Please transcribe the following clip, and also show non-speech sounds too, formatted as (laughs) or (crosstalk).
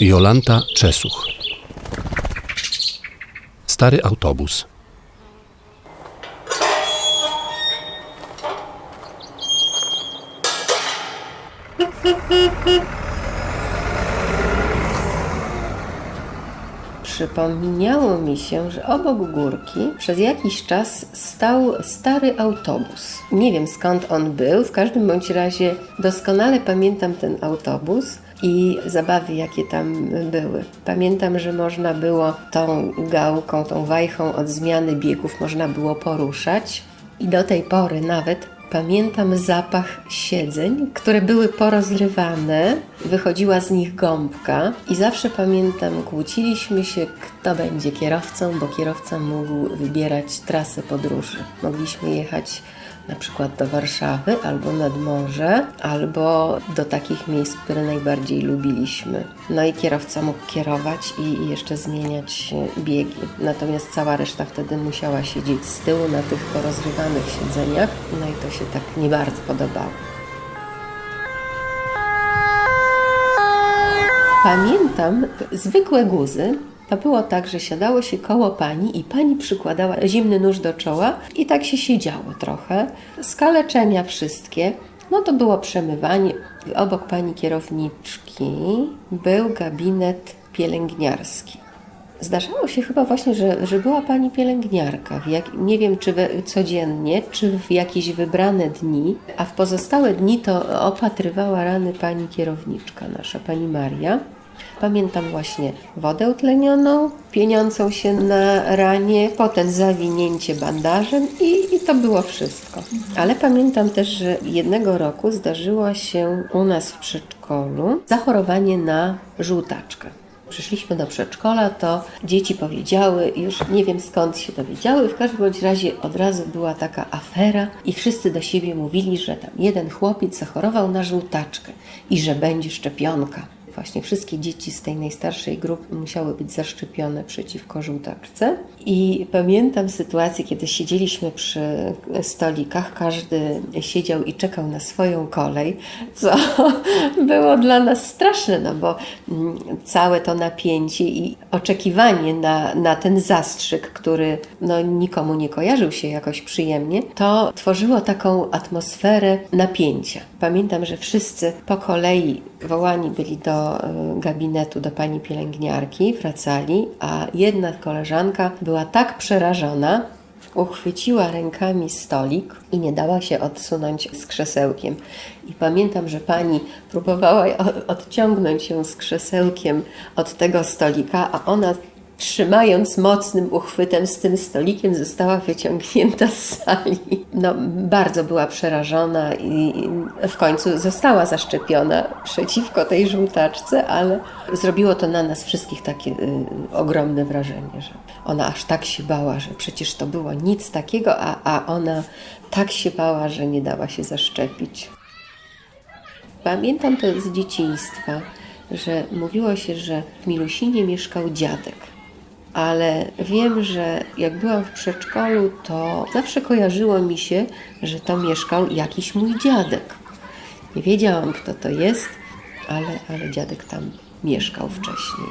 Jolanta Czesuch. Stary autobus. Przypomniało mi się, że obok górki przez jakiś czas stał stary autobus. Nie wiem skąd on był, w każdym bądź razie doskonale pamiętam ten autobus i zabawy, jakie tam były. Pamiętam, że można było tą gałką, tą wajchą od zmiany biegów można było poruszać i do tej pory nawet Pamiętam zapach siedzeń, które były porozrywane, wychodziła z nich gąbka i zawsze pamiętam, kłóciliśmy się, kto będzie kierowcą, bo kierowca mógł wybierać trasę podróży. Mogliśmy jechać na przykład do Warszawy albo nad morze, albo do takich miejsc, które najbardziej lubiliśmy. No i kierowca mógł kierować i jeszcze zmieniać e, biegi. Natomiast cała reszta wtedy musiała siedzieć z tyłu na tych porozrywanych siedzeniach. No i to się tak nie bardzo podobało. Pamiętam zwykłe guzy. To było tak, że siadało się koło pani i pani przykładała zimny nóż do czoła i tak się siedziało trochę. Skaleczenia wszystkie. No to było przemywanie. Obok pani kierowniczki był gabinet pielęgniarski. Zdarzało się chyba właśnie, że, że była pani pielęgniarka. Jak, nie wiem, czy we, codziennie, czy w jakieś wybrane dni, a w pozostałe dni to opatrywała rany pani kierowniczka nasza, pani Maria. Pamiętam właśnie wodę utlenioną, pieniącą się na ranie, potem zawinięcie bandażem i, i to było wszystko. Ale pamiętam też, że jednego roku zdarzyło się u nas w przedszkolu zachorowanie na żółtaczkę. Przyszliśmy do przedszkola, to dzieci powiedziały, już nie wiem skąd się dowiedziały, w każdym bądź razie od razu była taka afera i wszyscy do siebie mówili, że tam jeden chłopiec zachorował na żółtaczkę i że będzie szczepionka. Właśnie wszystkie dzieci z tej najstarszej grupy musiały być zaszczepione przeciwko żółtaczce. I pamiętam sytuację, kiedy siedzieliśmy przy stolikach, każdy siedział i czekał na swoją kolej, co (laughs) było dla nas straszne, no bo mm, całe to napięcie i oczekiwanie na, na ten zastrzyk, który no, nikomu nie kojarzył się jakoś przyjemnie, to tworzyło taką atmosferę napięcia. Pamiętam, że wszyscy po kolei wołani byli do e, gabinetu, do pani pielęgniarki, wracali, a jedna koleżanka była tak przerażona, uchwyciła rękami stolik i nie dała się odsunąć z krzesełkiem. I pamiętam, że pani próbowała odciągnąć ją z krzesełkiem od tego stolika, a ona trzymając mocnym uchwytem z tym stolikiem, została wyciągnięta z sali. No, bardzo była przerażona i w końcu została zaszczepiona przeciwko tej żółtaczce, ale zrobiło to na nas wszystkich takie y, ogromne wrażenie, że ona aż tak się bała, że przecież to było nic takiego, a, a ona tak się bała, że nie dała się zaszczepić. Pamiętam to z dzieciństwa, że mówiło się, że w Milusinie mieszkał dziadek. Ale wiem, że jak byłam w przedszkolu, to zawsze kojarzyło mi się, że to mieszkał jakiś mój dziadek. Nie wiedziałam, kto to jest, ale, ale dziadek tam mieszkał wcześniej.